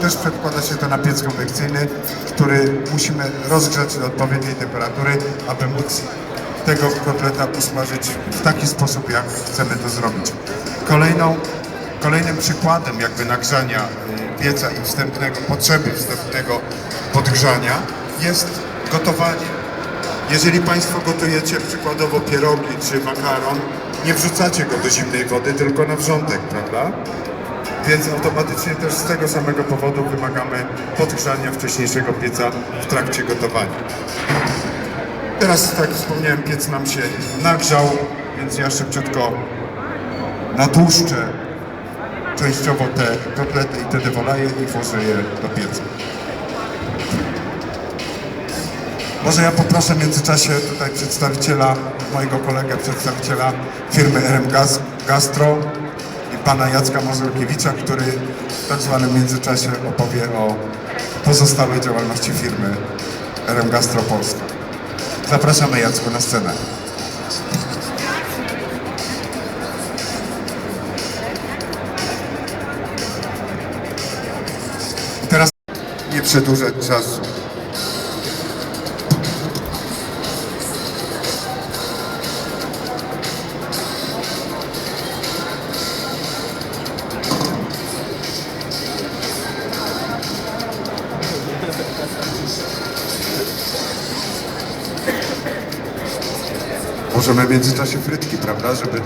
Też przedkłada się to na piec konwekcyjny, który musimy rozgrzać do odpowiedniej temperatury, aby móc tego kotleta usmażyć w taki sposób, jak chcemy to zrobić. Kolejną, kolejnym przykładem jakby nagrzania y, pieca i wstępnego, potrzeby wstępnego podgrzania jest gotowanie. Jeżeli Państwo gotujecie przykładowo pierogi czy makaron, nie wrzucacie go do zimnej wody, tylko na wrzątek, prawda? Więc automatycznie też z tego samego powodu wymagamy podgrzania wcześniejszego pieca w trakcie gotowania. Teraz, tak wspomniałem, piec nam się nagrzał, więc ja szybciutko natłuszczę częściowo te kotlety i te dewoleje i włożę je do pieca. Może ja poproszę w międzyczasie tutaj przedstawiciela, mojego kolegę, przedstawiciela firmy RM Gas, Gastro pana Jacka Mazurkiewicza, który w tak zwanym międzyczasie opowie o pozostałej działalności firmy RM Gastro Polska. Zapraszamy Jacku na scenę. Teraz nie przedłużać czasu. Możemy w międzyczasie frytki, prawda, żeby